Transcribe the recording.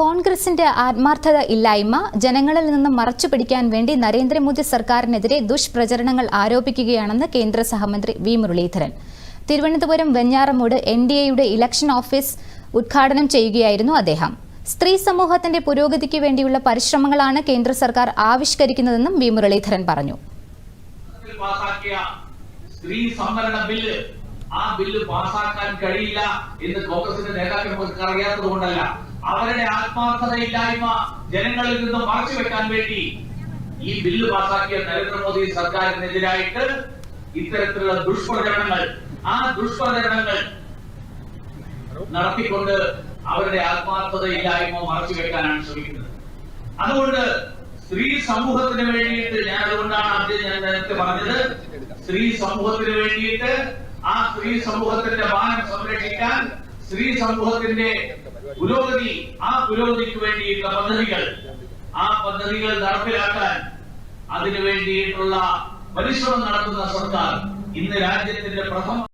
കോൺഗ്രസിന്റെ ആത്മാർത്ഥത ഇല്ലായ്മ ജനങ്ങളിൽ നിന്ന് മറച്ചു പിടിക്കാൻ വേണ്ടി നരേന്ദ്രമോദി സർക്കാരിനെതിരെ ദുഷ്പ്രചരണങ്ങൾ ആരോപിക്കുകയാണെന്ന് കേന്ദ്ര സഹമന്ത്രി V Muraleedharan. Thiruvananthapuram Venjaramoodu N D എയുടെ ഇലക്ഷൻ ഓഫീസ് ഉദ്ഘാടനം ചെയ്യുകയായിരുന്നു അദ്ദേഹം. സ്ത്രീ സമൂഹത്തിന്റെ പുരോഗതിക്ക് വേണ്ടിയുള്ള പരിശ്രമങ്ങളാണ് കേന്ദ്ര സർക്കാർ ആവിഷ്കരിക്കുന്നതെന്നും വി മുരളീധരൻ പറഞ്ഞു. സ്ത്രീ സംവരണ ബില്ല് ആ ബില്ല് പാസാക്കാൻ കഴിയില്ല എന്ന് കോൺഗ്രസിന്റെ നേതാക്കന്മാർക്ക് അറിയാത്തത് കൊണ്ടല്ല. അവരുടെ ആത്മാർത്ഥതയില്ലായ്മ ജനങ്ങളിൽ നിന്ന് മറച്ചു വെക്കാൻ വേണ്ടി ഈ ബില്ല് പാസാക്കിയ നരേന്ദ്രമോദി സർക്കാരിനെതിരായിട്ട് ഇത്തരത്തിലുള്ള ദുഷ്പ്രചരണങ്ങൾ ആ ദുഷ്പ്രചരണങ്ങൾ നടത്തിക്കൊണ്ട് അവരുടെ ആത്മാർത്ഥതയില്ലായ്മ മറച്ചു വെക്കാനാണ് ശ്രമിക്കുന്നത്. അതുകൊണ്ട് സ്ത്രീ സമൂഹത്തിന് വേണ്ടിയിട്ട് ഞാൻ അതുകൊണ്ടാണ് ആദ്യം ഞാൻ നേരത്തെ പറഞ്ഞത്. സ്ത്രീ സമൂഹത്തിന് വേണ്ടിയിട്ട് ആ സ്ത്രീ സമൂഹത്തിന്റെ മാനം സംരക്ഷിക്കാൻ സ്ത്രീ സമൂഹത്തിന്റെ പുരോഗതി ആ പുരോഗതിക്ക് വേണ്ടിയിട്ടുള്ള പദ്ധതികൾ ആ പദ്ധതികൾ നടപ്പിലാക്കാൻ അതിനു വേണ്ടിയിട്ടുള്ള പരിശ്രമം നടത്തുന്ന സർക്കാർ ഇന്ന് രാജ്യത്തിന്റെ പ്രഥമ